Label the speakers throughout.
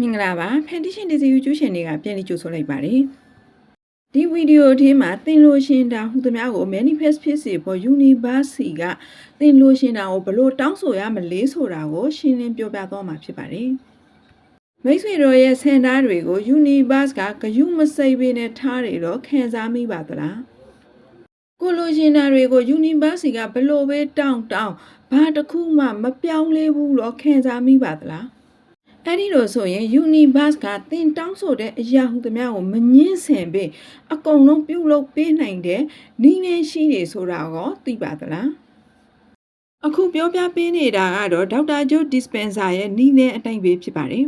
Speaker 1: မင်္ဂလာပါဖန်တီရှင်ဒီဇီယူကျူးရှင်တွေကပြန်လည်ကြိုဆိုလိုက်ပါတယ်ဒီဗီဒီယိုထဲမှာသင်လို့ရှင်တာဟူသမျှကို manifest ဖြစ်စေဖို့ University ကသင်လို့ရှင်တာကိုဘလို့တောင်းဆိုရမလဲဆိုတာကိုရှင်းလင်းပြောပြသွားမှာဖြစ်ပါတယ်မိတ်ဆွေတို့ရဲ့စင်တာတွေကို Universe ကဂယုမစိတ်ပေးနဲ့ထားတယ်တော့ခံစားမိပါသလားကိုလိုရှင်တာတွေကို Universe ကဘလို့ပဲတောင်းတောင်းဘာတစ်ခုမှမပြောင်းလဲဘူးတော့ခံစားမိပါသလား အဲ့ဒီလိုဆိုရင် universe ကသင်တောင်းဆိုတဲ့အရာဟုသမျှကိုမငင်းဆင်ပြီးအကုန်လုံးပြုလုပ်ပေးနိုင်တဲ့နည်းနဲ့ရှိနေဆိုတာကိုသိပါသလားအခုပြောပြပေးနေတာကတော့ဒေါက်တာဂျိုဒီစပန်ဆာရဲ့နည်းနဲ့အတိုင်းပဲဖြစ်ပါတယ်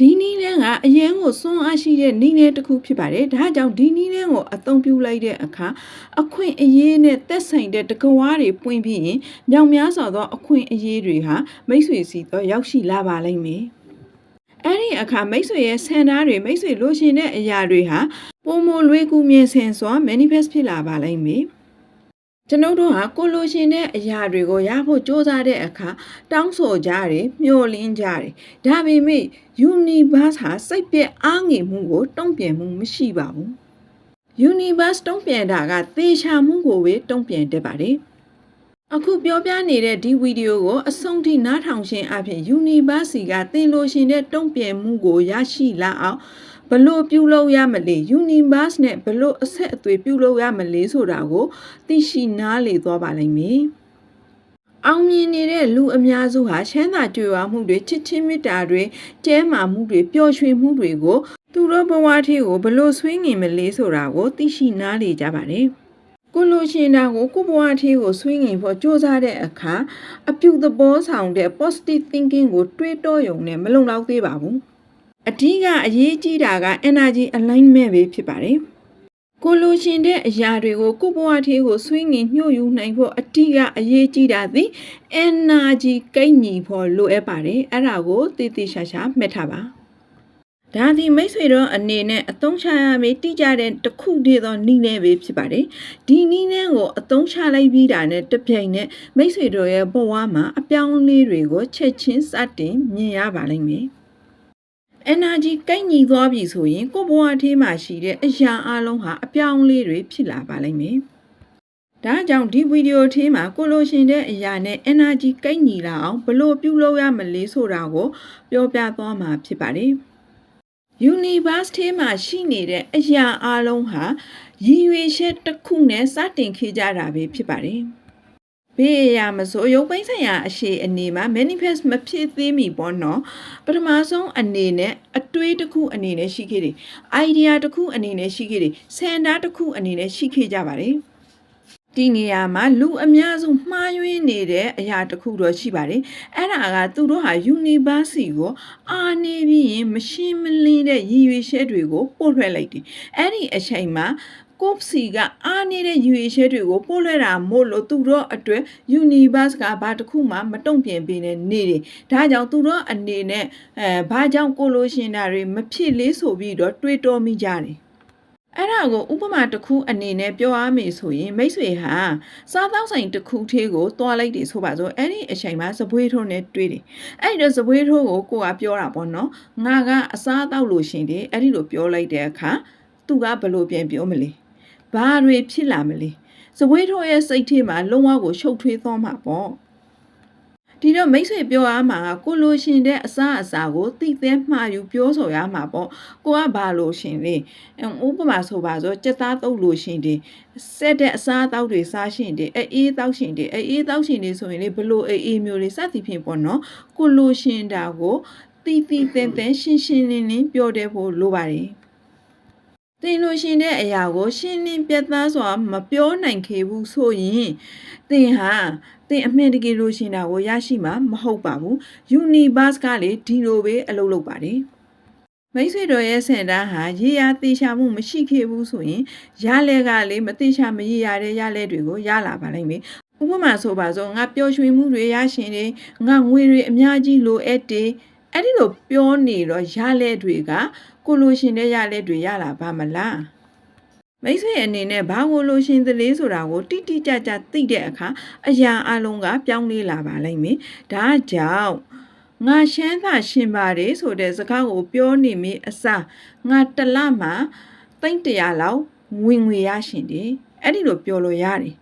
Speaker 1: ဒီနည်းနဲ့ကအရန်ကိုစွန့်အားရှိတဲ့နည်းနဲ့တစ်ခုဖြစ်ပါတယ်ဒါကြောင့်ဒီနည်းနဲ့ကိုအသုံးပြုလိုက်တဲ့အခါအခွင့်အရေးနဲ့သက်ဆိုင်တဲ့တကဝါတွေပွင့်ပြီးရင်မြောင်များစွာသောအခွင့်အရေးတွေဟာမိတ်ဆွေစီတော့ရောက်ရှိလာပါလိမ့်မယ် အဲ့ဒီအခါမိတ်ဆွေရဲ့ဆန္ဒတွေမိတ်ဆွေလိုချင်တဲ့အရာတွေဟာပုံမလွေးကူးမြင်ဆင်စွာ manifest ဖြစ်လာပါလိမ့်မယ်ကျွန်ုပ်တို့ဟာကိုလိုချင်တဲ့အရာတွေကိုရဖို့စ조사တဲ့အခါတောင်းဆိုကြတယ်မျှော်လင့်ကြတယ်ဒါပေမဲ့ universe ဟာစိတ်ပြက်အားငယ်မှုကိုတုံ့ပြန်မှုမရှိပါဘူး universe တုံ့ပြန်တာကသေချာမှုကိုပဲတုံ့ပြန်တတ်ပါတယ် အခုပြောပြနေတဲ့ဒီဗီဒီယိုကိုအဆုံးထိနားထောင်ခြင်းအပြင် University ကသင်လို့ရှင်တဲ့တုံ့ပြန်မှုကိုရရှိလာအောင်ဘလို့ပြုလုပ်ရမလဲ Universe နဲ့ဘလို့အဆက်အသွေးပြုလုပ်ရမလဲဆိုတာကိုသိရှိနားလေသွားပါလိမ့်မယ်။အောင်မြင်နေတဲ့လူအများစုဟာချမ်းသာကြွယ်ဝမှုတွေချစ်ချင်းမေတ္တာတွေကျဲမာမှုတွေပျော်ရွှင်မှုတွေကို သူတို့ဘဝထဲကိုဘလို့ဆွေးငင်မလဲဆိုတာကိုသိရှိနားလေကြပါတယ်။ ကိုလိုရှင်တာကိုကိုဘွားသေးကိုဆွေးငင်ဖို့စ조사တဲ့အခါအပြုသဘောဆောင်တဲ့ positive thinking ကိုတွေးတောရုံနဲ့မလုံလောက်သေးပါဘူးအဓိကအရေးကြီးတာက energy alignment ပဲဖြစ်ပါတယ်ကိုလိုရှင်တဲ့အရာတွေကိုကိုဘွားသေးကိုဆွေးငင်ညှို့ယူနိုင်ဖို့အဓိကအရေးကြီးတာသည် energy ကိန်းညီဖို့လိုအပ်ပါတယ်အဲ့ဒါကိုတည်တည်ရှာရှာမှတ်ထားပါ ဒါဒီမိတ်ဆွေတို့အနေနဲ့အသုံးချရမယ့်တိကျတဲ့တစ်ခုတည်းသောနည်းနဲ့ပဲဖြစ်ပါတယ်။ဒီနည်းနဲ့ကိုအသုံးချလိုက်ပြီးတာနဲ့တစ်ပြိုင်နက်မိတ်ဆွေတို့ရဲ့ဘဝမှာအပြောင်းအလဲတွေကိုချက်ချင်းစတင်မြင်ရပါလိမ့်မယ်။ energy ကိုက်ညီသွားပြီဆိုရင်ကိုယ့်ဘဝထဲမှာရှိတဲ့အရာအလုံးဟာအပြောင်းအလဲတွေဖြစ်လာပါလိမ့်မယ်။ဒါကြောင့်ဒီဗီဒီယိုထဲမှာကိုလိုရှင်တဲ့အရာနဲ့ energy ကိုက်ညီလာအောင်ဘယ်လို့ပြုလုပ်ရမလဲဆိုတာကိုပြောပြသွားမှာဖြစ်ပါတယ်။ universe ထဲမှာရှိနေတဲ့အရာအလုံးဟာရည်ရွယ်ချက်တစ်ခုနဲ့စတင်ခေကြတာပဲဖြစ်ပါတယ်။ဘေးအရာမဆိုရုပ်ပိုင်းဆိုင်ရာအရှိအနေမှာ manifest မဖြစ်သေးမီပေါ့နော်ပထမဆုံးအနေနဲ့အတွေးတစ်ခုအနေနဲ့ရှိခဲ့တယ် idea တစ်ခုအနေနဲ့ရှိခဲ့တယ်စင်တာတစ်ခုအနေနဲ့ရှိခဲ့ကြပါတယ် ဒီနေရာမှာလူအများစုမှားယွင်းနေတဲ့အရာတစ်ခုတော့ရှိပါတယ်အဲ့ဒါကသူတို့ဟာ university ကိုအာနေပြီးရင်မရှင်းမလင်းတဲ့ရည်ရွယ်ချက်တွေကိုပို့လွှဲလိုက်တယ်အဲ့ဒီအချိန်မှာကို့စီကအားနေတဲ့ယူရချက်တွေကိုပို့လွှဲတာမို့လို့သူတို့အတွက် universe ကဘာတစ်ခုမှမတုံ့ပြန်ပေးနေနေတယ်။ဒါကြောင့်သူတို့အနေနဲ့အဲဘာကြောင့်ကိုလိုရှင်တာတွေမဖြစ်လေးဆိုပြီးတော့တွေးတောမိကြတယ်။ အဲ့ဒါကိုဥပမာတစ်ခုအနေနဲ့ပြောရမယ်ဆိုရင်မိတ်ဆွေဟာစားသောက်ဆိုင်တစ်ခုသေးကိုတွားလိုက်တယ်ဆိုပါစို့အဲ့ဒီအချိန်မှာစပွေးထိုးနဲ့တွေးတယ်အဲ့ဒီတော့စပွေးထိုးကိုကိုကပြောတာပေါ့နော်ငါကအစားတောက်လို့ရှင်တယ်အဲ့ဒီလိုပြောလိုက်တဲ့အခါသူကဘယ်လိုပြန်ပြောမလဲဘာတွေဖြစ်လာမလဲစပွေးထိုးရဲ့စိတ်ထဲမှာလုံးဝကိုရှုပ်ထွေးသွားမှာပေါ့ ဒီတော့မိတ်ဆွေပြောရမှာကကိုလိုရှင်တဲ့အစားအစာကိုသိသဲမှားယူပြောဆိုရမှာပေါ့ကိုကဘာလို့ရှင်လဲဥပမာဆိုပါဆိုစက်သားတုပ်လို့ရှင်တယ်ဆက်တဲ့အစားအသောက်တွေစားရှင်တယ်အေးတောက်ရှင်တယ်အေးတောက်ရှင်တယ်ဆိုရင်လေဘလို့အေးမျိုးတွေစသည်ဖြင့်ပေါ့နော်ကိုလိုရှင်တာကိုတီတီတန်တန်ရှင်းရှင်းလင်းလင်းပြောတဲ့ဖို့လိုပါတယ် တင်လို့ရှင်တဲ့အရာကို ရှင်းလင်းပြတ်သားစွာ မပြောနိုင်ခဲ့ဘူးဆိုရင်တင်ဟာတင်အမှန်တကယ်လို့ရှင်တာကိုရရှိမှာမဟုတ်ပါဘူး universe ကလေဒီလိုပဲအလုပ်လုပ်ပါတယ်မိတ်ဆွေတော်ရဲ့စင်တာဟာရေရာတေချာမှုမရှိခဲ့ဘူးဆိုရင်ရလဲကလေမတေချာမရေရတဲ့ရလဲတွေကိုရလာပါလိမ့်မယ်ဥပမာဆိုပါစို့ငါပျော်ရွှင်မှုတွေရရှင်တယ်ငါငွေတွေအများကြီးလိုအပ်တယ် အဲ့ဒီလိုပြောနေတော့ရလဲတွေကကိုလိုရှင်တဲ့ရလဲတွေရလာပါမလားမိတ်ဆွေအနေနဲ့ဘာကိုလိုရှင်သလဲဆိုတာကိုတိတိကျကျသိတဲ့အခါအရာအလုံးကပြောင်းလဲလာပါလိမ့်မယ်ဒါကြောင့်ငါရှမ်းသာရှင်ပါတယ်ဆိုတဲ့စကားကိုပြောနေမိအစားငါတစ်လမှသိန်းတရာလောက်ဝင်ငွေရရှင်တယ်အဲ့ဒီလိုပြောလို့ရတယ်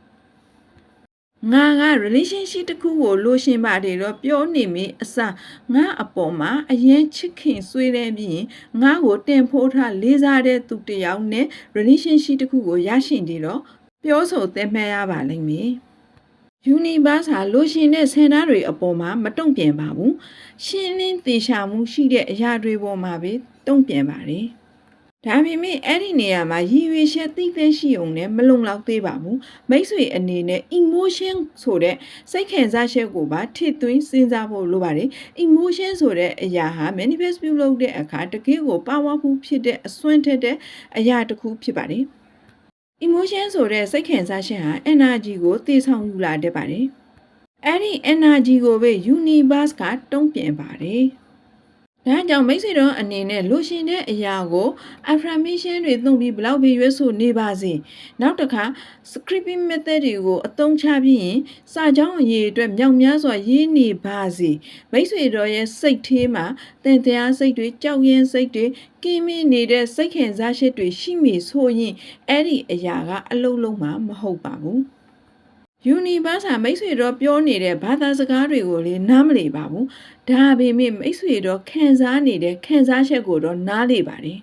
Speaker 1: ငါက relationship တစ်ခုကိုလိုရှင်ပါတယ်တော့ပြောနေမိအစားငါအပေါ်မှာအရင်ချစ်ခင်ဆွေးတဲ့ပြီးရင်ငါကိုတင်ဖိုးထားလေးစားတဲ့သူတစ်ယောက်နဲ့ relationship တစ်ခုကိုရရှင်တယ်တော့ပြောဆိုသင်မှတ်ရပါလိမ့်မယ် Universe ဟာလိုရှင်တဲ့ဆန္ဒတွေအပေါ်မှာမတုံ့ပြန်ပါဘူးရှင်းလင်းသေချာမှုရှိတဲ့အရာတွေပေါ်မှာပဲတုံ့ပြန်ပါတယ် ဒါပေမဲ့အဲ့ဒီနေရာမှာရည်ရွယ်ချက်သိသိရှိုံနဲ့မလုံလောက်သေးပါဘူးမိတ်ဆွေအနေနဲ့ emotion ဆိုတဲ့စိတ်ခံစားချက်ကိုပါထည့်သွင်းစဉ်းစားဖို့လိုပါတယ် emotion ဆိုတဲ့အရာဟာ manifest ပြုလုပ်တဲ့အခါတကယ်ကို powerful ဖြစ်တဲ့အစွမ်းထက်တဲ့အရာတစ်ခုဖြစ်ပါတယ် emotion ဆိုတဲ့စိတ်ခံစားချက်ဟာ energy ကိုတည်ဆောင်ယူလာတတ်ပါတယ်အဲ့ဒီ energy ကိုပဲ universe ကတုံ့ပြန်ပါတယ် ဒါကြောင့်မိတ်ဆွေတို့အနေနဲ့လိုရှင်တဲ့အရာကို affirmation တွေသုံးပြီးဘလောက်ပဲရွေးဆိုနေပါစေနောက်တစ်ခါ scripting method တွေကိုအသုံးချပြီးရင်စာကြောင်းအရေးအတွက်မြောက်များစွာရေးနေပါစေမိတ်ဆွေတို့ရဲ့စိတ်ထဲမှာတင်တရားစိတ်တွေကြောက်ရင်စိတ်တွေကင်းမင်းနေတဲ့စိတ်ခံစားချက်တွေရှိမိဆိုရင်အဲ့ဒီအရာကအလုံးလုံးမှမဟုတ်ပါဘူး universe ဟာမိတ်ဆွေတော့ပြောနေတဲ့ဘာသာစကားတွေကိုလေနားမလည်ပါဘူးဒါပေမဲ့မိတ်ဆွေတော့ခံစားနေတဲ့ခံစားချက်ကိုတော့နားလေပါတယ်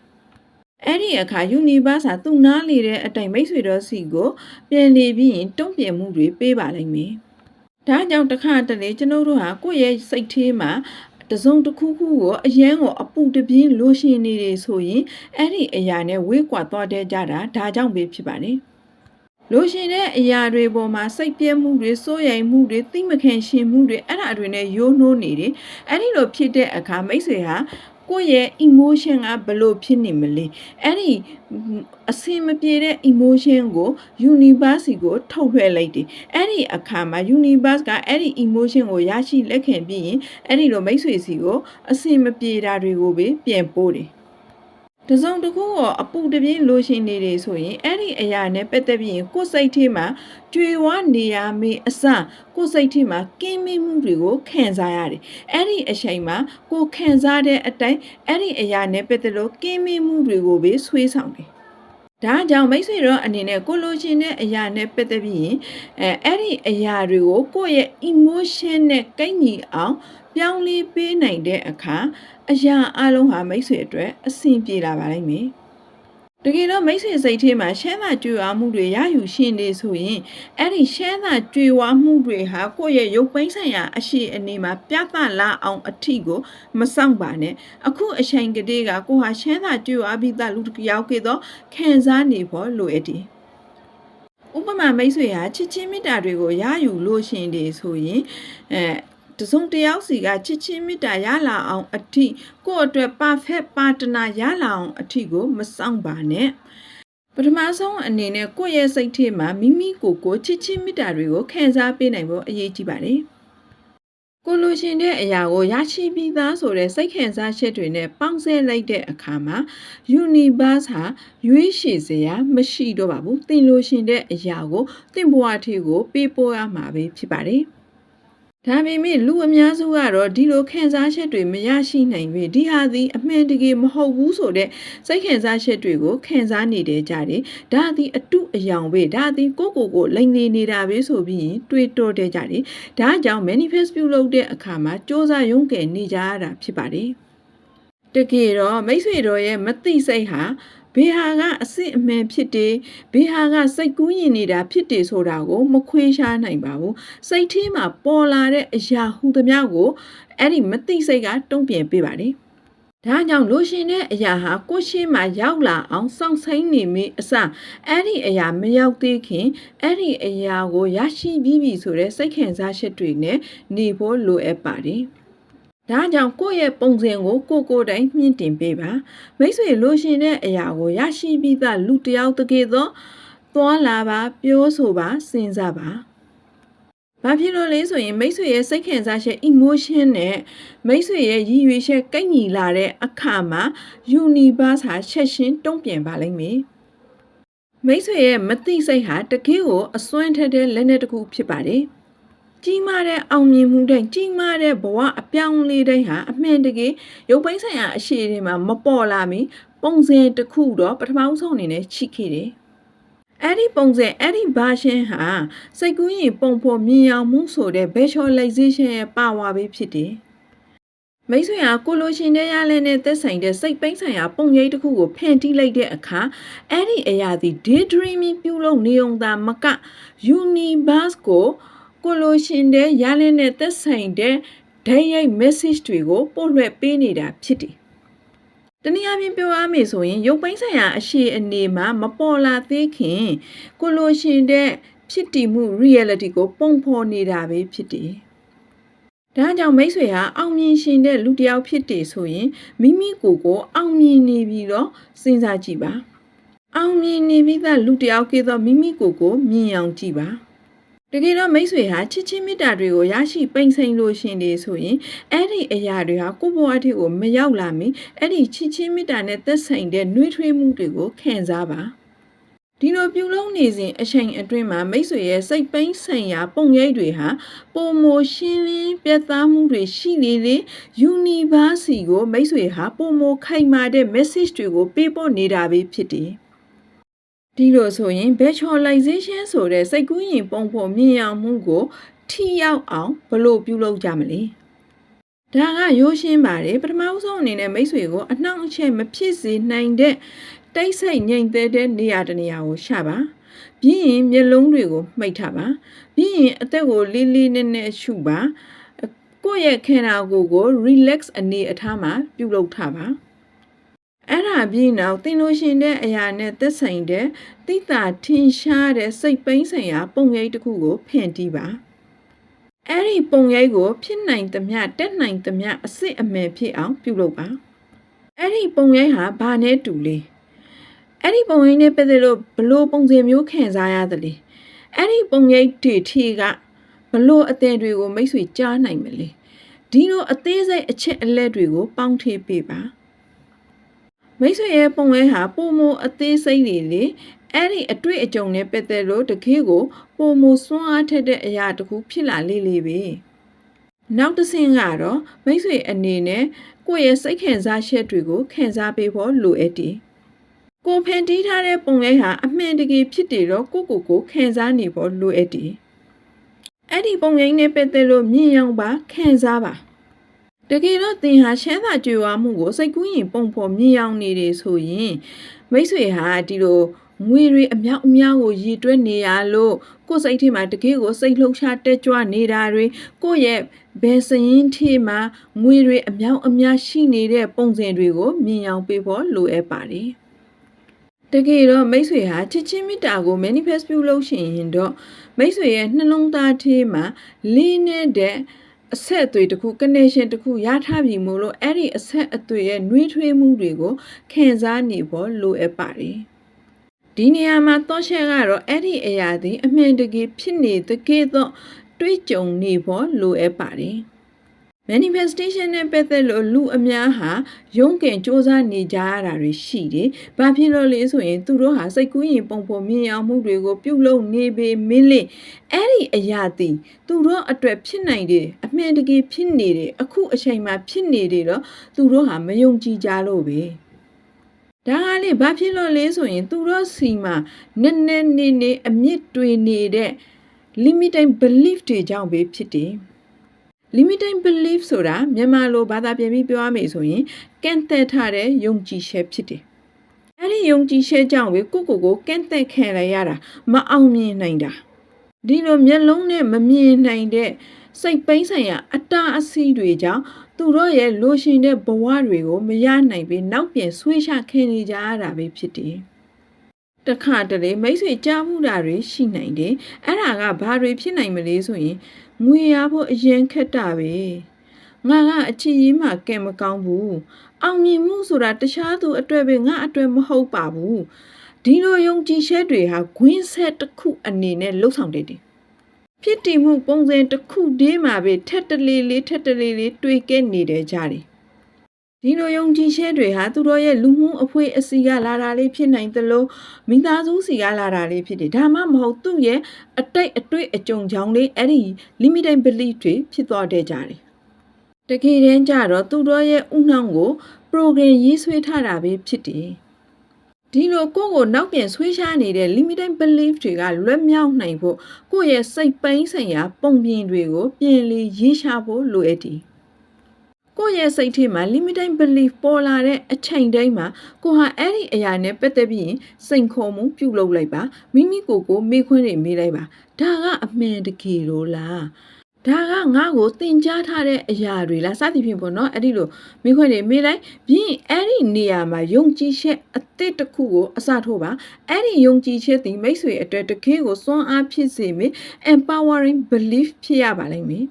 Speaker 1: အဲ့ဒီအခါ universe ဟာသူ့နားလေတဲ့အတိုင်မိတ်ဆွေတော်စီကိုပြန်လေပြီးရင်တုံ့ပြန်မှုတွေပေးပါလိမ့်မယ်ဒါကြောင့်တစ်ခါတလေကျွန်တော်တို့ဟာကိုယ့်ရဲ့စိတ်ထဲမှာတစုံတစ်ခုခုကိုအရန်ကိုအပူတပြင်းလိုရှင်နေတယ်ဆိုရင်အဲ့ဒီအရာနဲ့ဝေးကွာသွားတဲ့ကြတာဒါကြောင့်ပဲဖြစ်ပါတယ် လိုရှင်တဲ့အရာတွေပေါ်မှာစိတ်ပြည့်မှုတွေစိုးရိမ်မှုတွေသိမခင်ရှင်မှုတွေအဲ့ဒါတွေနဲ့ရိုးနှိုးနေတယ်အဲ့ဒီလိုဖြစ်တဲ့အခါမိတ်ဆွေဟာကိုယ့်ရဲ့ emotion ကဘလို့ဖြစ်နေမလဲအဲ့ဒီအစင်မပြေတဲ့ emotion ကို universe ကိုထုတ်လွှဲလိုက်တယ်အဲ့ဒီအခါမှာ universe ကအဲ့ဒီ emotion ကိုရရှိလက်ခံပြီးရင်အဲ့ဒီလိုမိတ်ဆွေစီကိုအစင်မပြေတာတွေကိုပဲပြန်ပို့တယ် တစုံတစ်ခုကိုအပူတပြင်းလိုရှင်နေတယ်ဆိုရင်အဲ့ဒီအရာနဲ့ပတ်သက်ပြီးရင်ကိုယ်စိတ်ထဲမှာကြွေဝါနေရမေးအစကိုယ်စိတ်ထဲမှာကင်းမင်းမှုတွေကိုခံစားရတယ်အဲ့ဒီအချိန်မှာကိုခံစားတဲ့အတိုင်းအဲ့ဒီအရာနဲ့ပတ်သက်လို့ကင်းမင်းမှုတွေကိုပဲဆွေးဆောင်တယ် ဒါကြောင့်မိတ်ဆွေတို့အနေနဲ့ကိုလိုချင်တဲ့အရာနဲ့ပတ်သက်ပြီးရင်အဲအဲ့ဒီအရာတွေကိုကိုယ့်ရဲ့ emotion နဲ့ကိုက်ညီအောင်ပြောင်းလဲပေးနိုင်တဲ့အခါအရာအလုံးဟာမိတ်ဆွေအတွက်အဆင်ပြေလာပါလိမ့်မယ် တကယ်တော့မိတ်ဆွေစိတ်ထဲမှာရှမ်းသာကြွေဝါမှုတွေရယူရှင်နေဆိုရင်အဲ့ဒီရှမ်းသာကြွေဝါမှုတွေဟာကိုယ့်ရဲ့ရုပ်ပိုင်းဆိုင်ရာအရှိအနေမှာပြသလာအောင်အထီကိုမဆောင်ပါနဲ့အခုအချိန်ကလေးကကိုဟာရှမ်းသာကြွေဝါပြီးသားလူတစ်ယောက်ကတော့ခံစားနေဖို့လိုအပ်တယ်ဥပမာမိတ်ဆွေဟာချစ်ချင်းမေတ္တာတွေကိုရယူလို့ရှင်တယ်ဆိုရင်အဲ တစုံတစ်ယောက်စီကချစ်ချင်းမေတ္တာရလာအောင်အထိကိုယ့်အတွက် perfect partner ရလာအောင်အထိကိုမဆောင်ပါနဲ့ပထမဆုံးအနေနဲ့ကိုယ့်ရဲ့စိတ်ထဲမှာမိမိကိုယ်ကိုချစ်ချင်းမေတ္တာတွေကိုခံစားပေးနိုင်ဖို့အရေးကြီးပါတယ်ကိုလိုရှင်တဲ့အရာကိုရရှိပြီးသားဆိုတဲ့စိတ်ခံစားချက်တွေနဲ့ပေါင်းစည်းလိုက်တဲ့အခါမှာ universe ဟာရွေးရှည်စရာမရှိတော့ပါဘူးသင်လိုရှင်တဲ့အရာကိုသင်ဘဝထီကိုပေးပို့ရမှာပဲဖြစ်ပါတယ် ဒါပေမဲ့လူအများစုကတော့ဒီလိုခံစားချက်တွေမရရှိနိုင်ပေဒီဟာသည်အမှန်တကယ်မဟုတ်ဘူးဆိုတဲ့စိတ်ခံစားချက်တွေကိုခံစားနေတယ်ကြတယ်ဒါသည်အတုအယောင်ပဲဒါသည်ကိုကိုကိုလိန်နေနေတာပဲဆိုပြီးရင်တွေးတောတဲ့ကြတယ်ဒါကြောင့် manifest ပြုလုပ်တဲ့အခါမှာစ조사ရုံးကယ်နေကြရတာဖြစ်ပါတယ်တကယ်တော့မိတ်ဆွေတော်ရဲ့မသိစိတ်ဟာ ဘေဟာကအစ်စ်အမှန်ဖြစ်တယ်ဘေဟာကစိတ်ကူးရင်နေတာဖြစ်တယ်ဆိုတာကိုမခွေးရှားနိုင်ပါဘူးစိတ်ထဲမှာပေါ်လာတဲ့အရာဟူသမျှကိုအဲ့ဒီမသိစိတ်ကတုံ့ပြန်ပေးပါတယ်ဒါကြောင့်လိုရှင်တဲ့အရာဟာကိုရှိမှရောက်လာအောင်စောင့်ဆိုင်နေမိအစအဲ့ဒီအရာမရောက်သေးခင်အဲ့ဒီအရာကိုရရှိပြီးပြီဆိုတဲ့စိတ်ခံစားချက်တွေနဲ့နေဖို့လိုအပ်ပါတယ်။ ဒါကြောင့်ကိုယ့်ရဲ့ပုံစံကိုကိုကိုယ်တိုင်မြင့်တင်ပေးပါမိတ်ဆွေလိုရှင်တဲ့အရာကိုရရှိပြီးသားလူတစ်ယောက်တကယ်သောသွားလာပါပြောဆိုပါစဉ်းစားပါဘာဖြစ်လို့လဲဆိုရင်မိတ်ဆွေရဲ့စိတ်ခံစားချက် emotion နဲ့မိတ်ဆွေရဲ့ရည်ရွယ်ချက်ကိုက်ညီလာတဲ့အခါမှာ universe ဟာချက်ချင်းတုံ့ပြန်ပါလိမ့်မယ်မိတ်ဆွေရဲ့မသိစိတ်ဟာတကယ်ကိုအစွမ်းထက်တဲ့လက်နက်တစ်ခုဖြစ်ပါတယ် ကြီးမားတဲ့အောင်မြင်မှုတိုင်းကြီးမားတဲ့ဘဝအပြောင်းအလဲတိုင်းဟာအမှန်တကယ်ရုပ်ပိုင်းဆိုင်ရာအရှိတွေမှာမပေါ်လာမီပုံစံတစ်ခုတော့ပထမဆုံးအနေနဲ့ရှိခဲ့တယ်။အဲ့ဒီပုံစံအဲ့ဒီ version ဟာစိတ်ကူးရင်ပုံဖော်မြင်အောင်မှုဆိုတဲ့ visualization ရဲ့ပါဝါပဲဖြစ်တယ်။မိတ်ဆွေဟာကိုလိုရှင်တဲ့ရလဲနဲ့သက်ဆိုင်တဲ့စိတ်ပိုင်းဆိုင်ရာပုံရိပ်တစ်ခုကိုဖန်တီးလိုက်တဲ့အခါအဲ့ဒီအရာသည် daydreaming ပြုလုပ်နေုံသာမက universe ကို ကိုလိုရှင်တဲ့ရလဲနဲ့သက်ဆိုင်တဲ့ဓာတ်ရိုက် message တွေကိုပို့လွှဲပေးနေတာဖြစ်တယ်။တနည်းအားဖြင့်ပြောရမယ်ဆိုရင်ရုပ်ပိုင်းဆိုင်ရာအရှိအနေမှာမပေါ်လာသေးခင် ကိုလိုရှင်တဲ့ဖြစ်တည်မှု reality ကို ပုံဖော်နေတာပဲဖြစ်တယ်။ဒါကြောင့်မိတ်ဆွေဟာအောင်မြင်ရှင်တဲ့လူတစ်ယောက်ဖြစ်တယ်ဆိုရင်မိမိကိုယ်ကိုအောင်မြင်နေပြီးတော့စဉ်းစားကြည့်ပါ။အောင်မြင်နေပြီးသားလူတစ်ယောက်ကသောမိမိကိုယ်ကိုမြင်အောင်ကြည့်ပါ။ တကယ်တော့မိတ်ဆွေဟာချစ်ချင်းမေတ္တာတွေကိုရရှိပိန်ဆိုင်လို့ရှင်နေဆိုရင်အဲ့ဒီအရာတွေဟာကိုယ့်ဘဝအထိကိုမရောက်လာမီအဲ့ဒီချစ်ချင်းမေတ္တာနဲ့သက်ဆိုင်တဲ့နှွေးထွေးမှုတွေကိုခံစားပါဒီလိုပြုလုပ်နေစဉ်အချိန်အတွင်းမှာမိတ်ဆွေရဲ့စိတ်ပိန်းဆိုင်ရာ ပုံရိပ်တွေဟာပုံမရှင်းလင်းပြတ်သားမှုတွေရှိနေလေယူနီဗားစီကိုမိတ်ဆွေဟာပုံမခိုင်မာတဲ့ message တွေကိုပေးပို့နေတာပဲဖြစ်တယ် ဒီလိုဆိုရင် visualization ဆိုတဲ့စိတ်ကူးရင်ပုံဖော်မြင်အောင်မှုကို ထိရောက်အောင်ဘယ်လိုပြုလုပ်ကြမလဲဒါကရိုးရှင်းပါတယ်ပထမဆုံးအနေနဲ့မိတ်ဆွေကိုအနှောင့်အယှက်မဖြစ်စေနိုင်တဲ့တိတ်ဆိတ်ငြိမ်သက်တဲ့နေရာတစ်နေရာကိုရှာပါပြီးရင်မျက်လုံးတွေကိုမှိတ်ထားပါပြီးရင်အသက်ကိုလေးလေးနက်နက်ရှုပါကိုယ့်ရဲ့ခန္ဓာကိုယ်ကို relax အနေအထားမှာပြုလုပ်ထားပါ အဲ့ဒါပြီးနောက်သင်လို့ရှင်တဲ့အရာနဲ့သက်ဆိုင်တဲ့တိတာထင်ရှားတဲ့စိတ်ပိန်းဆိုင်ရာပုံရိပ်တစ်ခုကိုဖန်တီးပါအဲ့ဒီပုံရိပ်ကိုဖြစ်နိုင်သမျှတက်နိုင်သမျှအစစ်အမှန်ဖြစ်အောင်ပြုလုပ်ပါအဲ့ဒီပုံရိပ်ဟာဘာနဲ့တူလဲအဲ့ဒီပုံရိပ်နဲ့ပတ်သက်လို့ဘလို့ပုံစံမျိုးခံစားရသလဲအဲ့ဒီပုံရိပ်တွေထီကဘလို့အသေးတွေကိုမိတ်ဆွေကြားနိုင်မလဲဒီလိုအသေးစိတ်အချက်အလက်တွေကိုပေါင်းထည့်ပေးပါ မိတ်ဆွေရဲ့ပုံရဲဟာပုံမအသေးစိတ်တွေလေအဲ့ဒီအတွေ့အကြုံနဲ့ပတ်သက်လို့တခေးကိုပုံမစွမ်းအားထက်တဲ့အရာတခုဖြစ်လာလေးလေးပဲနောက်တစ်ဆင့်ကတော့မိတ်ဆွေအနေနဲ့ကိုယ့်ရဲ့စိတ်ခံစားချက်တွေကိုခံစားပေးဖို့လိုအပ်တယ်ကိုဖန်တီးထားတဲ့ပုံရိပ်ဟာအမှန်တကယ်ဖြစ်တယ်တော့ကိုကိုကိုခံစားနေဖို့လိုအပ်တယ်။အဲ့ဒီပုံရိပ်နဲ့ပတ်သက်လို့မြင်အောင်ပါခံစားပါ။ တကယ်တော့သင်ဟာချမ်းသာကြွယ်ဝမှုကိုစိတ်ကူးရင်ပုံဖော်မြင်အောင်နေတယ်ဆိုရင်မိတ်ဆွေဟာဒီလိုငွေတွေအမြောက်အများကိုရည်တွဲနေရလို့ကိုယ်စိတ်ထဲမှာတကယ်ကိုစိတ်လှုပ်ရှားတက်ကြွနေတာတွေကိုယ့်ရဲ့ဘယ်စရင်ထဲမှာငွေတွေအမြောက်အများရှိနေတဲ့ပုံစံတွေကိုမြင်အောင်ပေးဖို့လိုအပ်ပါတယ်။တကယ်တော့မိတ်ဆွေဟာချစ်ချင်းမေတ္တာကို manifest ပြုလုပ်ရှင်ရင်တော့မိတ်ဆွေရဲ့နှလုံးသားထဲမှာလေးနဲ့တဲ့ အဆက်အသွေးတစ်ခု connection တစ်ခုရထားပြီမို့လို့အဲ့ဒီအဆက်အသွေးရဲ့နှွေးထွေးမှုတွေကိုခံစားနေဖို့လိုအပ်ပါတယ်ဒီနေရာမှာသောရှက်ကတော့အဲ့ဒီအရာသည်အမှန်တကယ်ဖြစ်နေတကယ်တော့တွေးကြုံနေဖို့လိုအပ်ပါတယ် manifestation နဲ့ပတ်သက်လို့လူအများဟာရုန်းကန်စ조사နေကြရတာတွေရှိတယ်။ဘာဖြစ်လို့လဲဆိုရင်သူတို့ဟာစိတ်ကူးရင်ပုံပေါ်မြင်အောင်မှုတွေကိုပြုလုပ်နေပေမင်းလေအဲ့ဒီအရာသည်သူတို့အတွက်ဖြစ်နိုင်တယ်အမှန်တကယ်ဖြစ်နေတယ်အခုအချိန်မှဖြစ်နေတယ်တော့သူတို့ဟာမယုံကြည်ကြလို့ပဲ။ဒါကလေဘာဖြစ်လို့လဲဆိုရင် သူတို့စီမှာနည်းနည်းနေနေအမြင့်တွေနေတဲ့ limiting belief တွေကြောင့်ပဲဖြစ်တယ်။ limiting belief ဆိုတာမြန်မာလိုဘာသာပြန်ပြီးပြောရမယ်ဆိုရင်ကန့်သက်ထားတဲ့ယုံကြည်ချက်ဖြစ်တယ်။အဲ့ဒီယုံကြည်ချက်ကြောင့်ပဲကိုကိုကိုကန့်သက်ခံရရတာမအောင်မြင်နိုင်တာ။ဒီလိုမျက်လုံးနဲ့မမြင်နိုင်တဲ့စိတ်ပိန်းဆိုင်ရာအတားအဆီးတွေကြောင့်သူတို့ရဲ့လိုရှင်တဲ့ဘဝတွေကိုမရနိုင်ပြီးနောက်ပြန်ဆွေးချခင်နေကြရတာပဲဖြစ်တယ်။တခါတလေမိတ်ဆွေကြားမှုတာတွေရှိနိုင်တယ်။အဲ့ဒါကဘာတွေဖြစ်နိုင်မလဲဆိုရင် ငွေရဖို့အရင်ခက်တာပဲငါကအချစ်ရေးမှကဲမကောင်းဘူးအောင်မြင်မှုဆိုတာတခြားသူအတွက်ပဲငါအတွက်မဟုတ်ပါဘူးဒီလိုယုံကြည်ချက်တွေဟာဂွင်းဆက်တစ်ခုအနေနဲ့လှုပ်ဆောင်နေတယ်ဖြစ်တည်မှုပုံစံတစ်ခုတည်းမှာပဲထက်တလေးလေးထက်တလေးလေးတွေ့ခဲ့နေတယ်ကြတယ် ဒီလိုယုံကြည်ချက်တွေဟာသူတို့ရဲ့လူမှုအဖွဲအစည်းကလာတာလေးဖြစ်နိုင်သလိုမိသားစုစီကလာတာလေးဖြစ်တယ်ဒါမှမဟုတ်သူ့ရဲ့အတိတ်အတွေ့အကြုံကြောင့်လေးအဲ့ဒီ limited belief တွေဖြစ်သွားတဲ့ကြတယ်တကယ်တမ်းကျတော့သူတို့ရဲ့ဥနှောင်းကို program ရေးဆွဲထားတာပဲဖြစ်တယ်ဒီလိုကိုယ့်ကိုနောက်ပြန်ဆွေးရှားနေတဲ့ limited belief တွေကလွတ်မြောက်နိုင်ဖို့ကိုယ့်ရဲ့စိတ်ပိုင်းဆိုင်ရာ ပုံပြင်တွေကို ပြင်လီရေးရှားဖို့လိုအပ်တယ် ကိုယ့်ရဲ့စိတ်ထဲမှာ limited belief ပေါ်လာတဲ့အချိန်တိုင်းမှာကိုဟာအဲ့ဒီအရာနဲ့ပတ်သက်ပြီးရင်စိန်ခေါ်မှုပြုလုပ်လိုက်ပါမိမိကိုယ်ကိုမေးခွန်းတွေမေးလိုက်ပါဒါကအမှန်တကယ်လို့လားဒါကငါ့ကိုသင်ကြားထားတဲ့အရာတွေလားစသည်ဖြင့်ပေါ့နော်အဲ့ဒီလိုမိခွန်းတွေမေးလိုက်ပြီးရင်အဲ့ဒီနေရာမှာယုံကြည်ချက်အသစ်တစ်ခုကိုအစထိုးပါအဲ့ဒီယုံကြည်ချက်ဒီမိတ်ဆွေအတွက်တကယ်ကိုစွမ်းအားဖြစ်စေမယ် empowering belief ဖြစ်ရပါလိမ့်မယ်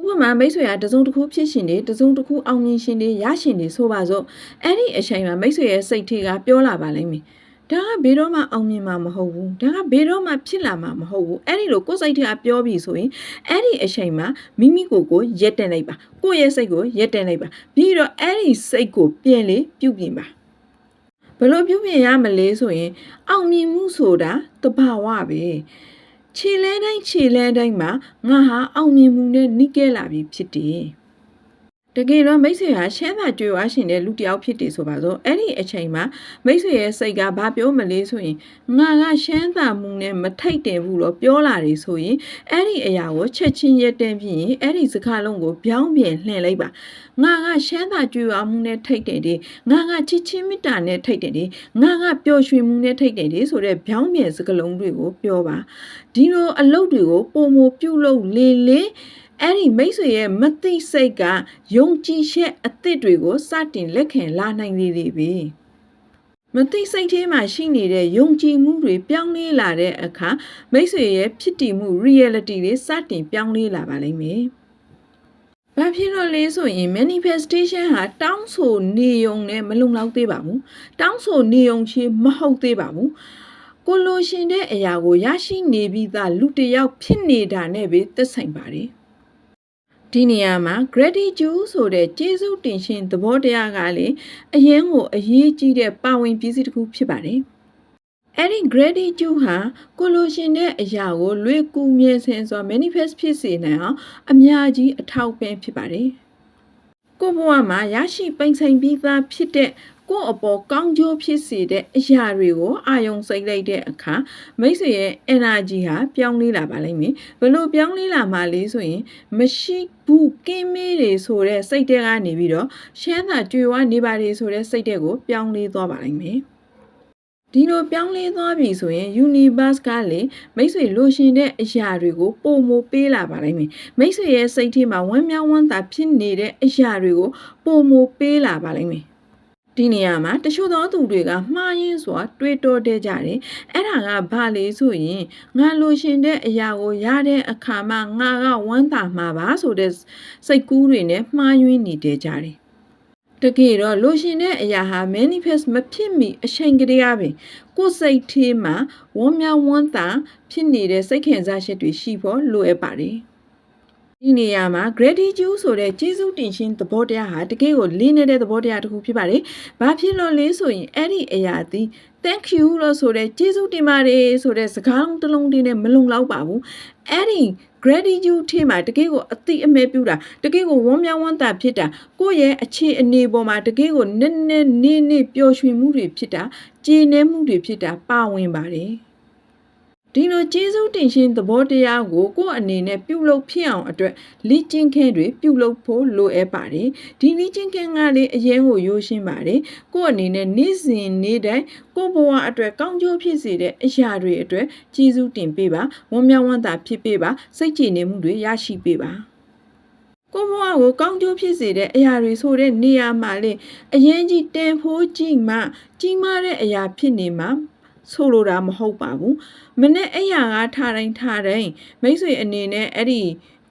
Speaker 1: ဥပမာမိတ်ဆွေကတစုံတစ်ခုဖြစ်ရှင်နေတစုံတစ်ခုအောင်မြင်ရှင်နေရရှင်နေဆိုပါစို့အဲ့ဒီအချိန်မှာမိတ်ဆွေရဲ့စိတ်ထဲကပြောလာပါလိမ့်မယ်ဒါကဘယ်တော့မှအောင်မြင်မှာမဟုတ်ဘူးဒါကဘယ်တော့မှဖြစ်လာမှာမဟုတ်ဘူးအဲ့ဒီလိုကိုယ်စိတ်ထဲကပြောပြီးဆိုရင်အဲ့ဒီအချိန်မှာမိမိကိုယ်ကိုရက်တက်လိုက်ပါကိုယ့်ရဲ့စိတ်ကိုရက်တက်လိုက်ပါပြီးတော့အဲ့ဒီစိတ်ကိုပြန်လေပြုတ်ပြင်ပါဘယ်လိုပြုတ်ပြင်ရမလဲဆိုရင်အောင်မြင်မှုဆိုတာတဘာဝပဲ ခြေလဲတိုင်းခြေလဲတိုင်းမှာငါဟာအောင်မြင်မှုနဲ့နှိကဲလာပြီဖြစ်တယ် တကယ်တော့မိတ်ဆွေဟာရှမ်းသာကြွယ်ဝရှင်တဲ့လူတစ်ယောက်ဖြစ်တယ်ဆိုပါစို့အဲ့ဒီအချိန်မှာမိတ်ဆွေရဲ့စိတ်ကဘာပြောမလဲဆိုရင်ငါကရှမ်းသာမှုနဲ့မထိုက်တယ်ဘူးလို့ပြောလာတယ်ဆိုရင်အဲ့ဒီအရာကိုချက်ချင်းရက်တန်းပြီးရင်အဲ့ဒီစကားလုံးကိုပြောင်းပြန်လှည့်လိုက်ပါငါကရှမ်းသာကြွယ်ဝမှုနဲ့ထိုက်တယ်ဒီငါကချစ်ချင်းမေတ္တာနဲ့ထိုက်တယ်ဒီငါကပျော်ရွှင်မှုနဲ့ထိုက်တယ်ဒီဆိုတဲ့ပြောင်းပြန်စကားလုံးတွေကိုပြောပါဒီလိုအလုပ်တွေကိုပုံမပြုတ်လို့လေလေ အဲ့ဒီမိတ်ဆွေရဲ့မသိစိတ်ကယုံကြည်ချက်အသစ်တွေကိုစတင်လက်ခံလာနိုင်လေလေပဲမသိစိတ်ထဲမှာရှိနေတဲ့ယုံကြည်မှုတွေပြောင်းလဲလာတဲ့အခါမိတ်ဆွေရဲ့ဖြစ်တည်မှု reality တွေစတင်ပြောင်းလဲလာပါလိမ့်မယ်။ဘာဖြစ်လို့လဲဆိုရင် manifestation ဟာတောင်းဆိုနေုံနဲ့မလုံလောက်သေးပါဘူး။တောင်းဆိုနေုံချင်းမဟုတ်သေးပါဘူး။ကိုလိုရှင်တဲ့အရာကိုရရှိနေပြီးသားလူတစ်ယောက်ဖြစ်နေတာနဲ့ပဲသက်ဆိုင်ပါတယ်။ ဒီနေရာမှာ gratitude ဆိုတဲ့ကျေးဇူးတင်ရှင်သဘောတရားကလေအရင်ကိုအရေးကြီးတဲ့ပါဝင်ပစ္စည်းတစ်ခုဖြစ်ပါတယ်။အဲ့ဒီ gratitude ဟာကိုလိုရှင်တဲ့အရာကိုလွေကူမြင်ဆင်စွာ manifest ဖြစ်စေနိုင်အောင်အများကြီးအထောက်ပံ့ဖြစ်ပါတယ်။ကိုဘဝမှာရရှိပိုင်ဆိုင်ပြီးသားဖြစ်တဲ့ ကိုယ့်အပေါ်ကောင်းကျိုးဖြစ်စေတဲ့အရာတွေကိုအာယုံစိတ်လိုက်တဲ့အခါမိတ်ဆွေရဲ့ energy ဟာပြောင်းလဲလာပါလိမ့်မယ်ဘလို့ပြောင်းလဲလာမှလဲဆိုရင်မရှိဘူးကင်းမေးတွေဆိုတဲ့စိတ်တဲ့ကနေပြီးတော့ရှမ်းသာကြွေဝနေပါတယ်ဆိုတဲ့စိတ်တဲ့ကိုပြောင်းလဲသွားပါလိမ့်မယ်ဒီလိုပြောင်းလဲသွားပြီဆိုရင် universe ကလေမိတ်ဆွေလိုရှင်တဲ့အရာတွေကိုပုံမပေးလာပါလိမ့်မယ်မိတ်ဆွေရဲ့စိတ်ထဲမှာဝမ်းမြောက်ဝမ်းသာဖြစ်နေတဲ့အရာတွေကိုပုံမပေးလာပါလိမ့်မယ် ဒီနေရာမှာတချို့သောသူတွေကမှားယွင်းစွာ တွေးတောတဲ့ကြတယ်အဲ့ဒါကဘာလဲဆိုရင်ငါလိုရှင်တဲ့အရာကိုရတဲ့အခါမှာငါကဝမ်းသာမှာပါဆိုတဲ့စိတ်ကူးတွေနဲ့မှားယွင်းနေတဲ့ကြတယ်တကယ်တော့လိုရှင်တဲ့အရာဟာ manifest မဖြစ်မီအချိန်ကလေးကပင်ကိုယ်စိတ်ထဲမှာဝမ်းမြောက်ဝမ်းသာဖြစ်နေတဲ့စိတ်ခံစားချက်တွေရှိဖို့လိုအပ်ပါတယ်။ ဒီနေရာမှာ gratitude ဆိုတဲ့ကျေးဇူးတင်ခြင်းသဘောတရားဟာတကယ်ကိုလေးနေတဲ့သဘောတရားတစ်ခုဖြစ်ပါတယ်။ဘာဖြစ်လို့လဲဆိုရင်အဲ့ဒီအရာသည် thank you လို့ဆိုတဲ့ကျေးဇူးတင်ပါတယ်ဆိုတဲ့စကားလုံးတစ်လုံးတည်းနဲ့မလုံလောက်ပါဘူး။အဲ့ဒီ gratitude ထဲမှာတကယ်ကိုအတိအမဲပြုတာတကယ်ကိုဝမ်းမြောက်ဝမ်းသာဖြစ်တာကိုယ့်ရဲ့အခြေအနေပေါ်မှာတကယ်ကိုနည်းနည်းနေနေပျော်ရွှင်မှုတွေဖြစ်တာကြည်နည်းမှုတွေဖြစ်တာပါဝင်ပါတယ်။ ဒီလိုကျေးဇူးတင်ရှင်သဘောတရားကိုကိုယ့်အနေနဲ့ပြုလုပ်ဖြစ်အောင်အတွက်လေ့ကျင့်ခဲတွေပြုလုပ်ဖို့လိုအပ်ပါတယ်ဒီလေ့ကျင့်ခဲကလည်းအရင်ကိုရိုးရှင်းပါတယ်ကိုယ့်အနေနဲ့နေ့စဉ်နေ့တိုင်းကိုယ့်ဘဝအတွက်ကောင်းကျိုးဖြစ်စေတဲ့အရာတွေအတွက်ကျေးဇူးတင်ပေးပါဝမ်းမြောက်ဝမ်းသာဖြစ်ပေးပါစိတ်ကြည်နေမှုတွေရရှိပေးပါကိုဘဝကိုကောင်းကျိုးဖြစ်စေတဲ့အရာတွေဆိုတဲ့နေရာမှာလေအရင်ကြီးတန်ဖိုးကြည့်မှကြီးမားတဲ့အရာဖြစ်နေမှာ ဆိုလိုတာမဟုတ်ပါဘူးမနဲ့အဲ့ရကထားတိုင်းထားတိုင်းမိတ်ဆွေအနေနဲ့အဲ့ဒီ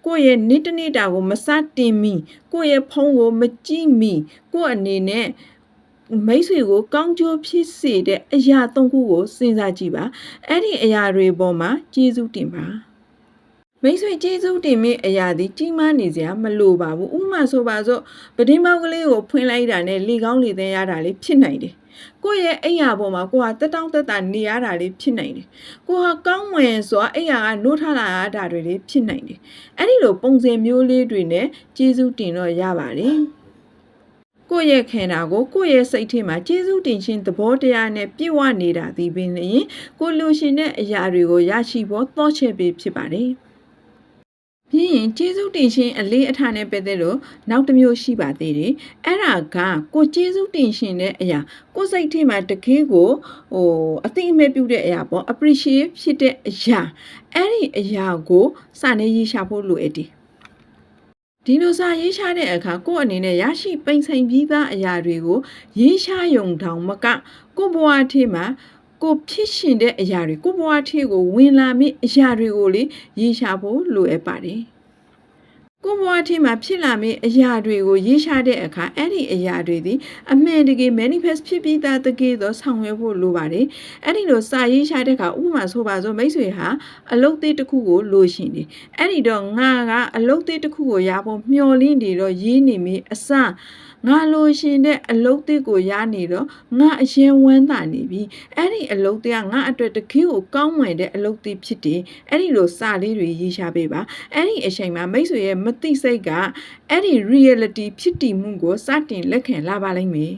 Speaker 1: ကိုယ့်ရဲ့နေ့တနေ့တာကိုမစတင်မီကိုယ့်ရဲ့ဖုန်းကိုမကြည့်မီကိုယ့်အနေနဲ့မိတ်ဆွေကိုကောင်းကျိုးဖြစ်စေတဲ့အရာသုံးခုကိုစဉ်းစားကြည့်ပါအဲ့ဒီအရာတွေပေါ်မှာကျေးဇူးတင်ပါ မိတ်ဆွေကျေးဇူးတင်မိအရာသည်ကြီးမားနေစရာမလိုပါဘူးဥပမာဆိုပါစို့ပဒင်းပေါက်ကလေးကိုဖွင့်လိုက်တာနဲ့လေကောင်းလေသင်းရတာလေးဖြစ်နိုင်တယ်ကိုယ့်ရဲ့အိယာပေါ်မှာကိုဟာတက်တောင့်တက်တာနေရတာလေးဖြစ်နိုင်တယ်ကိုဟာကောင်းမွန်စွာအိယာကနိုးထလာရတာတွေလေးဖြစ်နိုင်တယ်အဲ့ဒီလိုပုံစံမျိုးလေးတွေနဲ့ကျေးဇူးတင်တော့ရပါတယ်ကိုယ့်ရဲ့ခန္ဓာကိုကိုယ့်ရဲ့စိတ်ထဲမှာကျေးဇူးတင်ခြင်းသဘောတရားနဲ့ပြည့်ဝနေတာဒီပင်လျင်ကိုလိုရှင်တဲ့အရာတွေကိုရရှိဖို့သော့ချက်ပေးဖြစ်ပါတယ်။ ပြီးရင်ကျေးဇူးတင်ခြင်းအလေးအထားနဲ့ပတ်သက်လို့နောက်တစ်မျိုးရှိပါသေးတယ်။အဲ့ဒါကကိုကျေးဇူးတင်ခြင်းတဲ့အရာကိုစိတ်ထဲမှာတကယ်ကိုဟိုအသိအမဲ့ပြုတဲ့အရာပေါ့ appreciate ဖြစ်တဲ့အရာအဲ့ဒီအရာကိုစာနေရေးရှာဖို့လိုအပ်တယ်။ဒီလိုစာရေးရှားတဲ့အခါကိုယ့်အနေနဲ့ရရှိပိန်ဆိုင်ပြီးသားအရာတွေကိုရေးရှားယုံတောင်မကကိုယ့်ဘဝထဲမှာ ကိုဖြစ်ရှင်တဲ့အရာတွေကိုယ့်ဘဝထဲကိုဝင်လာမိအရာတွေကိုလေရေးရှားဖို့လိုအပ်ပါတယ်။ကိုယ့်ဘဝထဲမှာဖြစ်လာမိအရာတွေကိုရေးရှားတဲ့အခါအဲ့ဒီအရာတွေသည်အမှန်တကယ် manifest ဖြစ်ပြီးသားတကယ်သောဆောင်ရွက်ဖို့လိုပါတယ်။အဲ့ဒီလိုစာရေးရှားတဲ့အခါဥပမာဆိုပါစို့မိတ်ဆွေဟာအလုပ်သေးတစ်ခုကိုလိုရှင်တယ်။အဲ့ဒီတော့ငါကအလုပ်သေးတစ်ခုကိုရဖို့မျှော်လင့်နေတော့ရေးနေမိအစ ငါလိုရှင်တဲ့အလုပ်သေးကိုရနေတော့ငါအရင်ဝမ်းသာနေပြီအဲ့ဒီအလုပ်သေးကငါအတွက်တကယ်ကိုကောင်းမွန်တဲ့အလုပ်သေးဖြစ်တယ်အဲ့ဒီလိုစာလေးတွေရေးရှားပေးပါအဲ့ဒီအချိန်မှာမိတ်ဆွေရဲ့မသိစိတ်ကအဲ့ဒီ reality ဖြစ်တည်မှုကိုစတင်လက်ခံလာပါလိမ့်မယ်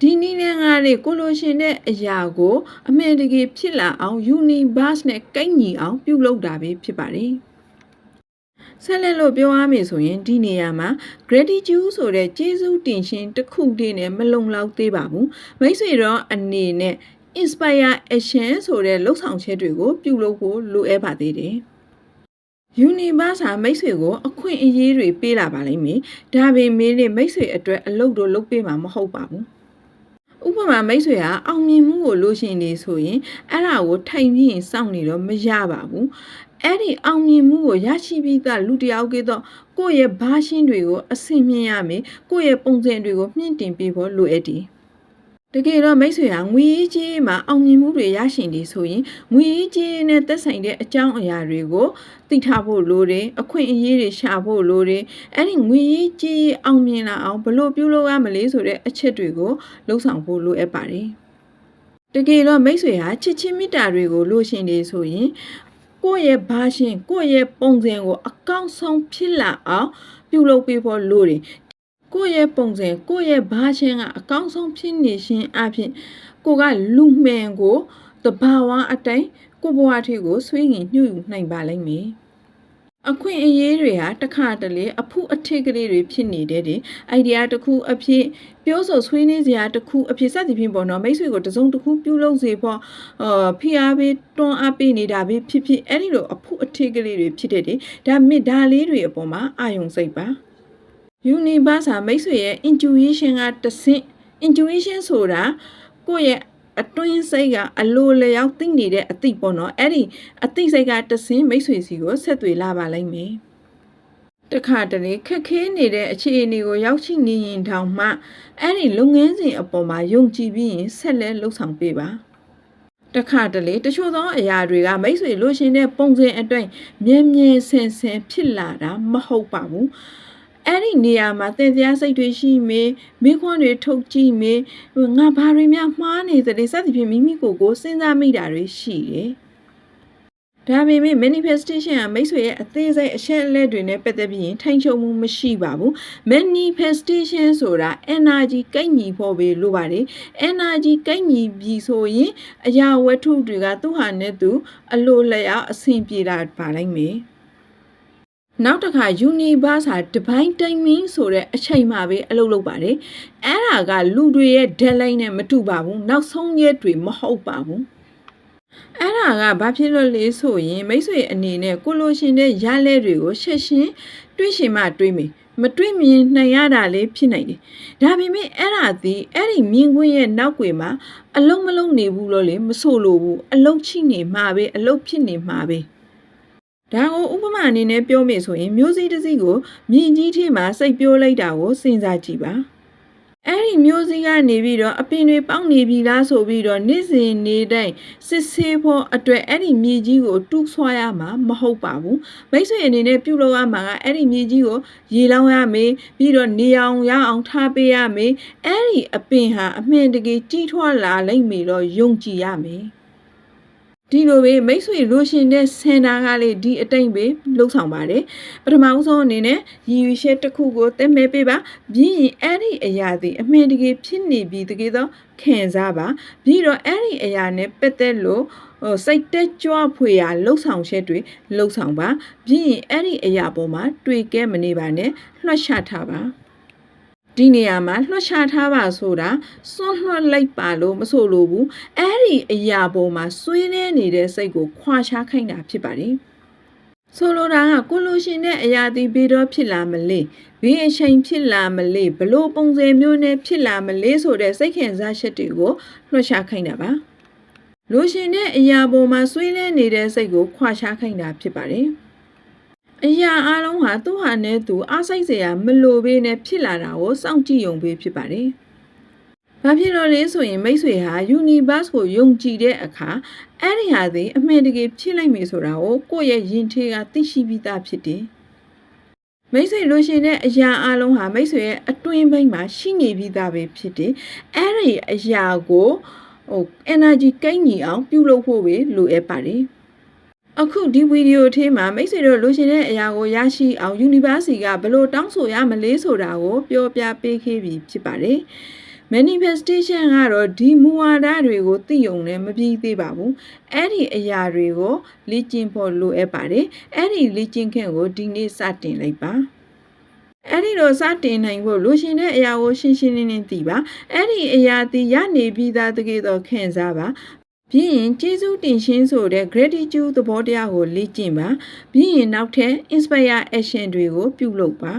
Speaker 1: ဒီနည်းနဲ့ငါတွေကိုလိုရှင်တဲ့အရာကိုအမှန်တကယ်ဖြစ်လာအောင် universe နဲ့ကိုက်ညီအောင်ပြုလုပ်တာပဲဖြစ်ပါတယ် ဆက်လက်လို့ပြောရမယ်ဆိုရင်ဒီနေရာမှာ gratitude ဆိုတဲ့ကျေးဇူးတင်ခြင်းတစ်ခုတည်းနဲ့မလုံလောက်သေးပါဘူးမိတ်ဆွေတော့အနေနဲ့ inspire action ဆိုတဲ့လှုပ်ဆောင်ချက်တွေကိုပြုလုပ်ဖို့လိုအပ်ပါသေးတယ် Universe ဟာမိတ်ဆွေကိုအခွင့်အရေးတွေပေးလာပါလိမ့်မယ်။ဒါပေမဲ့လေမိတ်ဆွေအတွက်အလုပ်တော့လုပ်ပေးမှာမဟုတ်ပါဘူး။ဥပမာမိတ်ဆွေဟာအောင်မြင်မှုကိုလိုချင်နေဆိုရင်အဲ့ဒါကိုထိုင်ပြီးရင်စောင့်နေတော့မရပါဘူး။ အဲ့ဒီအောင်မြင်မှုကိုရရှိပြီးသားလူတစ်ယောက်ကတော့ကိုယ့်ရဲ့ဘားရှင်းတွေကိုအဆင်မြင်ရမယ်။ကိုယ့်ရဲ့ပုံစံတွေကိုမြင့်တင်ပေးဖို့လိုအပ်တယ်။တကယ်တော့မိတ်ဆွေဟာငွေရေးကြေးမှာအောင်မြင်မှုတွေရရှိနေဆိုရင်ငွေရေးကြေးနဲ့သက်ဆိုင်တဲ့အကြောင်းအရာတွေကိုသိထားဖို့လိုတယ်အခွင့်အရေးတွေရှာဖို့လိုတယ်အဲ့ဒီငွေရေးကြေးအောင်မြင်လာအောင်ဘလို့ပြုလုပ်ရမလဲဆိုတဲ့အချက်တွေကိုလှုံ့ဆော်ဖို့လိုအပ်ပါတယ်တကယ်တော့မိတ်ဆွေဟာချစ်ချင်းမေတ္တာတွေကိုလိုချင်နေဆိုရင် ကိုယ့်ရဲ့ဘာရှင်ကိုယ့်ရဲ့ပုံစံကိုအကောင့်ဆုံးဖြစ်လာအောင်ပြုလုပ်ပေးဖို့လိုတယ်ကိုယ့်ရဲ့ပုံစံကိုယ့်ရဲ့ဘာချင်းကအကောင့်ဆုံးဖြစ်နေခြင်းအပြင်ကိုကလူမှန်ကိုတဘာဝအတိုင်းကိုဘဝထေကိုဆွေးငင်ညှို့ယူနိုင်ပါလိမ့်မယ် အခွင့်အရေးတွေဟာတစ်ခါတလေအဖုအထစ်ကလေးတွေဖြစ်နေတဲ့တဲ့အိုင်ဒီယာတစ်ခုအဖြစ်ပြောဆိုဆွေးနွေးစရာတစ်ခုအဖြစ်စသည်ဖြင့်ပေါ့နော်မိတ်ဆွေကိုတစုံတစ်ခုပြုလုပ်စေဖို့အာဖိအားပေးတွန်းအားပေးနေတာပဲဖြစ်ဖြစ်အဲ့ဒီလိုအဖုအထစ်ကလေးတွေဖြစ်တဲ့တဲ့ဒါမြစ်ဒါလေးတွေအပေါ်မှာအာယုံစိတ်ပါ universe ဟာမိတ်ဆွေရဲ့ intuition ကတဆင့် intuition ဆိုတာကိုယ့်ရဲ့ အတွင်းစိတ်ကအလိုလျောက်သိနေတဲ့အသိပေါ့နော်အဲ့ဒီအသိစိတ်ကတဆင့်မိတ်ဆွေစီကိုဆက်သွယ်လာပါလိမ့်မယ်တခါတလေခက်ခဲနေတဲ့အခြေအနေကိုရောက်ရှိနေရင်တောင်မှအဲ့ဒီလုပ်ငန်းစဉ်အပေါ်မှာယုံကြည်ပြီးရင်ဆက်လက်လှုပ်ဆောင်ပေးပါတခါတလေတချို့သောအရာတွေကမိတ်ဆွေလို့ရှင်တဲ့ပုံစံအတိုင်းမြဲမြဲဆင်ဆင်ဖြစ်လာတာမဟုတ်ပါဘူး အဲ့ဒီနေရာမှာသင်ကြားစိတ်တွေရှိမေမိခွန်းတွေထုတ်ကြည့်မေငါဘာတွေများမှားနေသလဲစသဖြင့်မိမိကိုယ်ကိုစဉ်းစားမိတာတွေရှိတယ်ဒါပေမဲ့ manifestation ကမိတ်ဆွေရဲ့အသေးစိတ်အချက်အလက်တွေနဲ့ပတ်သက်ပြီးရင်ထိန်ချုပ်မှုမရှိပါဘူး manifestation ဆိုတာ energy ကိုက်ညီဖို့ပဲလိုပါတယ် energy ကိုက်ညီပြီဆိုရင်အရာဝတ္ထုတွေကသူ့ဟာနဲ့သူအလိုလျောက်အဆင်ပြေတာပါလိမ့်မယ် နောက်တစ်ခါ universe ဟာ divine timing ဆိုတဲ့အချိန်မှာပဲအလုပ်လုပ်ပါတယ်။အဲ့ဒါကလူတွေရဲ့ deadline နဲ့မတူပါဘူး။နောက်ဆုံးရက်တွေမဟုတ်ပါဘူး။အဲ့ဒါကဘာဖြစ်လို့လဲဆိုရင်မိတ်ဆွေအနေနဲ့ကိုလိုရှင်တဲ့ရလဲတွေကိုရှက်ရှင်းတွေးရှင်မှတွေးမယ်။မတွေးမြင်နိုင်ရတာလေးဖြစ်နိုင်တယ်။ဒါပေမဲ့အဲ့ဒါဒီအဲ့ဒီမြင်ကွင်းရဲ့နောက်ွယ်မှာအလုံးမလုံးနေဘူးလို့လေမဆိုလို့ဘူး။အလုံးချိနေမှာပဲအလုံးဖြစ်နေမှာပဲ။ ဒါကိုဥပမာအနေနဲ့ပြောမယ်ဆိုရင်မျိုးစည်းတစ်စီးကိုမြင်ကြီးထဲမှာစိတ်ပြိုးလိုက်တာကိုစဉ်းစားကြည့်ပါအဲ့ဒီမျိုးစိကနေပြီးတော့အပင်တွေပေါက်နေပြီလားဆိုပြီးတော့နေ့စဉ်နေ့တိုင်းစစ်ဆေးဖို့အတွက်အဲ့ဒီမြေကြီးကိုတူးဆွားရမှာမဟုတ်ပါဘူးမိတ်ဆွေအနေနဲ့ပြုလုပ်ရမှာကအဲ့ဒီမြေကြီးကိုရေလောင်းရမယ်ပြီးတော့နေအောင်ရအောင်ထားပေးရမယ်အဲ့ဒီအပင်ဟာအမှန်တကယ်ကြီးထွားလာလိမ့်မယ်တော့ယုံကြည်ရမယ် ဒီလိုပဲမိတ်ဆွေလိုရှင်တဲ့စင်တာကလေးဒီအတိတ်ပဲလှုပ်ဆောင်ပါတယ်ပထမဦးဆုံးအနေနဲ့ရည်ရွယ်ချက်တစ်ခုကိုသတ်မဲ့ပေးပါပြီးရင်အဲ့ဒီအရာသည်အမှန်တကယ်ဖြစ်နေပြီတကယ်တော့ခံစားပါပြီးတော့အဲ့ဒီအရာနဲ့ပတ်သက်လို့ဟိုစိတ်တက်ကြွဖွေရလှုပ်ဆောင်ချက်တွေလှုပ်ဆောင်ပါပြီးရင်အဲ့ဒီအရာပေါ်မှာတွေ့ကဲမနေပါနဲ့လွှတ်ချထားပါ ဒီနေရာမှာလွှတ်ချထားပါဆိုတာစွန့်လွှတ်လိုက်ပါလို့မဆိုလိုဘူးအဲ့ဒီအရာပေါ်မှာဆွေးနေနေတဲ့စိတ်ကိုခွာချခိုင်းတာဖြစ်ပါတယ်ဆိုလိုတာကကိုလိုရှင်တဲ့အရာဒီဘယ်တော့ဖြစ်လာမလဲဘယ်အချိန်ဖြစ်လာမလဲဘလို့ပုံစံမျိုးနဲ့ဖြစ်လာမလဲဆိုတဲ့စိတ်ခံစားချက်တွေကိုလွှတ်ချခိုင်းတာပါလိုရှင်တဲ့အရာပေါ်မှာဆွေးနေနေတဲ့စိတ်ကိုခွာချခိုင်းတာဖြစ်ပါတယ် အရာအလုံးဟာသူ့ဟာနဲ့သူအားစိတ်စရာမလိုဘဲနဲ့ဖြစ်လာတာကိုစောင့်ကြည့်ရုံပဲဖြစ်ပါတယ်။ဘာဖြစ်လို့လဲဆိုရင်မိတ်ဆွေဟာ universe ကိုယုံကြည်တဲ့အခါအဲ့ဒီဟာသည်အမှန်တကယ်ဖြစ်နိုင်မယ်ဆိုတာကိုကိုယ့်ရဲ့ယဉ်ထေးကသိရှိပြီးသားဖြစ်တယ်။မိတ်ဆွေလိုရှင်တဲ့အရာအလုံးဟာမိတ်ဆွေရဲ့အတွင်းပိုင်းမှာရှိနေပြီးသားပဲဖြစ်တယ်။အဲ့ဒီအရာကိုဟို energy ကိန်းညီအောင်ပြုလုပ်ဖို့ပဲလိုအပ်ပါတယ်။ အခုဒီဗီဒီယိုထဲမှာမိတ်ဆွေတို့လိုချင်တဲ့အရာကိုရရှိအောင် University ကဘယ်လိုတောင်းဆိုရမလဲဆိုတာကိုပြောပြပေးခဲ့ပြီးဖြစ်ပါတယ်။ manifestation ကတော့ဒီမူဝါဒတွေကိုသိုံနဲ့မပြီးသေးပါဘူး။အဲ့ဒီအရာတွေကိုလေ့ကျင့်ဖို့လိုအပ်ပါတယ်။အဲ့ဒီလေ့ကျင့်ခန့်ကိုဒီနေ့စတင်လိုက်ပါ။အဲ့ဒီလိုစတင်နိုင်ဖို့လိုရှင်တဲ့အရာကိုရှင်းရှင်းလင်းလင်းသိပါအဲ့ဒီအရာဒီရနေပြီးသားတကယ်တော့ခံစားပါ ပြီးရင်ကျေးဇူးတင်ရှင်းဆိုတဲ့ gratitude သဘောတရားကိုလေ့ကျင့်ပါပြီးရင်နောက်ထပ် inspire action တွေကိုပြုလုပ်ပါ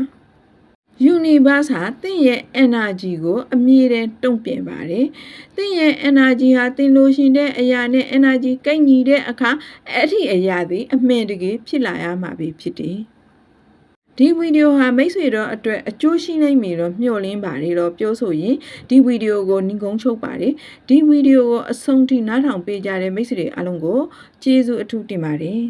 Speaker 1: universe ဟာတင့်ရဲ့ energy ကိုအမြဲတမ်းတုံ့ပြန်ပါတယ်။တင့်ရဲ့ energy ဟာတင်လို့ရှင်တဲ့အရာနဲ့ energy ကိုက်ညီတဲ့အခါအဲ့ဒီအရာသည်အမှန်တကယ်ဖြစ်လာရမှာပဲဖြစ်တယ်။ ဒီဗီဒီယိုဟာမိတ်ဆွေတို့အတွက်အကျိုးရှိနိုင်မည်တော့မျှော်လင့်ပါတယ်တော့ပြောဆိုရင်ဒီဗီဒီယိုကိုညီကုန်းချုပ်ပါတယ်ဒီဗီဒီယိုကိုအဆုံးထိနားထောင်ပေးကြတဲ့မိတ်ဆွေတွေအားလုံးကိုကျေးဇူးအထူးတင်ပါတယ်